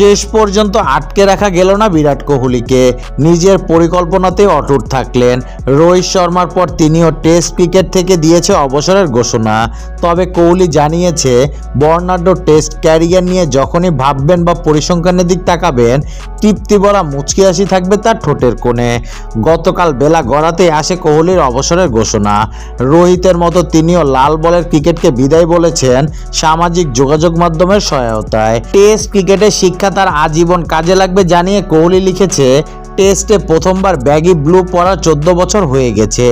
শেষ পর্যন্ত আটকে রাখা গেল না বিরাট কোহলিকে। নিজের পরিকল্পনাতে অটুট থাকলেন। রোহিত শর্মার পর তিনিও টেস্ট ক্রিকেট থেকে দিয়েছে অবসরের ঘোষণা। তবে কোহলি জানিয়েছে, বর্ণাঢ্য টেস্ট ক্যারিয়ার নিয়ে যখনই ভাববেন বা পরিসংখ্যানের দিক তাকাবেন, তৃপ্তি বলা মুচকি হাসি থাকবে তার ঠোঁটের কোণে। গতকাল বেলা গড়াতেই আসে কোহলির অবসরের ঘোষণা। রোহিতের মতো তিনিও লাল বলের ক্রিকেটকে বিদায় বলেছেন সামাজিক যোগাযোগ মাধ্যমের সহায়তায়। টেস্ট ক্রিকেটের শিক্ষা তার আজীবন কাজে লাগবে জানিয়ে কোহলি লিখেছে, টেস্টে প্রথমবার ব্যাগি ব্লু পরা চোদ্দ বছর হয়ে গেছে।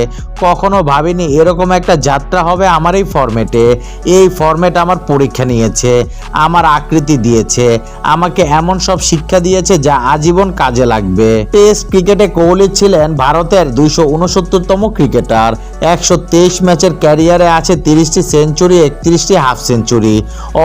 কখনো ভাবিনি এরকম একটা যাত্রা হবে আমার এই ফরম্যাটে। এই ফরম্যাট আমার পরীক্ষা নিয়েছে, আমার আকৃতি দিয়েছে, আমাকে এমন সব শিক্ষা দিয়েছে যা আজীবন কাজে লাগবে। টেস্ট ক্রিকেটে কোহলি ছিলেন ভারতের দুইশো উনসত্তরতম ক্রিকেটার। একশো তেইশ ম্যাচের ক্যারিয়ারে আছে তিরিশটি সেঞ্চুরি, একত্রিশটি হাফ সেঞ্চুরি।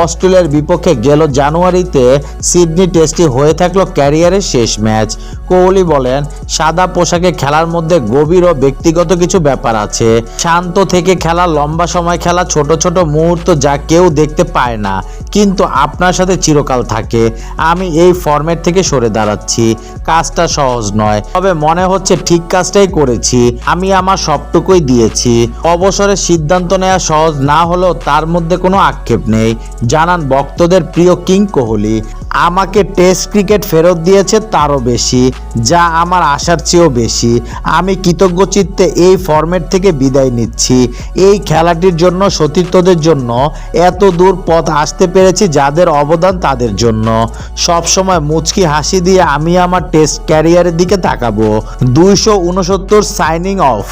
অস্ট্রেলিয়ার বিপক্ষে গেল জানুয়ারিতে সিডনি টেস্টটি হয়ে থাকল ক্যারিয়ারের শেষ ম্যাচ। কোহলি বলেন, সাদা পোশাকে খেলার মধ্যে গভীর ও ব্যক্তিগত কিছু ব্যাপার আছে। শান্ত থেকে খেলা, লম্বা সময় খেলা, ছোট ছোট মুহূর্ত যা কেউ দেখতে পায় না, কিন্তু আপনার সাথে চিরকাল থাকে। আমি এই ফরম্যাট থেকে সরে দাঁড়াচ্ছি। কাজটা সহজ নয়, তবে মনে হচ্ছে ঠিক কাজটাই করেছি। আমি আমার সবটুকুই দিয়েছি। অবসরের সিদ্ধান্ত নেওয়া সহজ না হলেও তার মধ্যে কোনো আক্ষেপ নেই। জানান ভক্তদের প্রিয় কিং কোহলি। আমাকে টেস্ট ক্রিকেট ফেরত দিয়েছে তারও বেশি, যা আমার আশার চেয়েও বেশি। আমি কৃতজ্ঞ চিত্তে এই ফরম্যাট থেকে বিদায় নিচ্ছি। এই খেলাটির জন্য, সতীর্থদের জন্য এত দূর পথ আসতে পেরেছি যাদের অবদান তাদের জন্য। সব সময় মুচকি হাসি দিয়ে আমি আমার টেস্ট ক্যারিয়ারের দিকে তাকাবো। দুইশো উনসত্তর সাইনিং অফ